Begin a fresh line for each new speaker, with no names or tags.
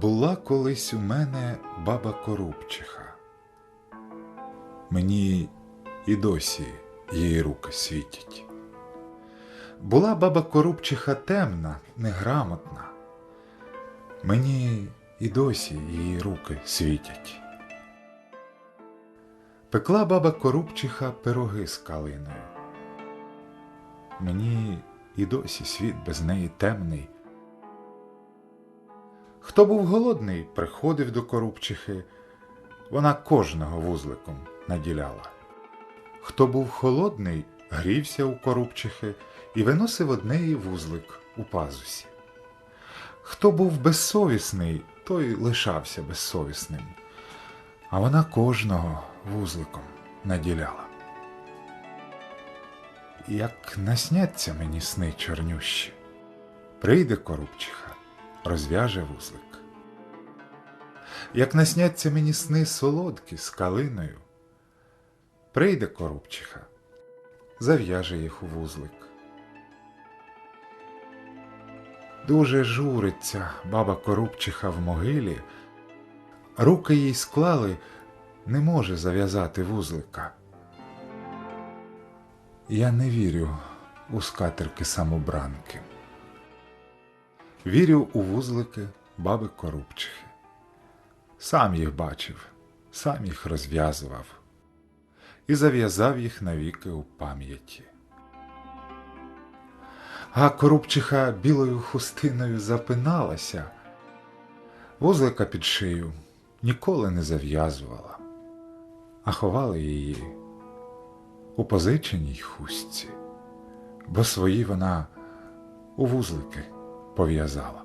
Була колись у мене баба Корубчиха. Мені і досі її руки світять. Була баба Корубчиха темна, неграмотна. Мені і досі її руки світять. Пекла баба Корубчиха пироги з калиною. Мені і досі світ без неї темний. Хто був голодний, приходив до Корубчихи, вона кожного вузликом наділяла. Хто був холодний, грівся у Корубчихи і виносив однеї вузлик у пазусі. Хто був безсовісний, той лишався безсовісним, а вона кожного вузликом наділяла. Як насняться мені сни чорнющі, прийде Корубчиха, розв'яже вузлик. Як насняться мені сни солодкі з калиною, прийде Корубчиха, зав'яже їх у вузлик. Дуже журиться баба Корубчиха в могилі, руки їй склали, не може зав'язати вузлика. Я не вірю у скатерки самобранки. Вірю у вузлики баби Корубчихи. Сам їх бачив, сам їх розв'язував і зав'язав їх навіки у пам'яті. А Корубчиха білою хустиною запиналася, вузлика під шию ніколи не зав'язувала, а ховала її у позиченій хустці, бо свої вона у вузлики пов'язала.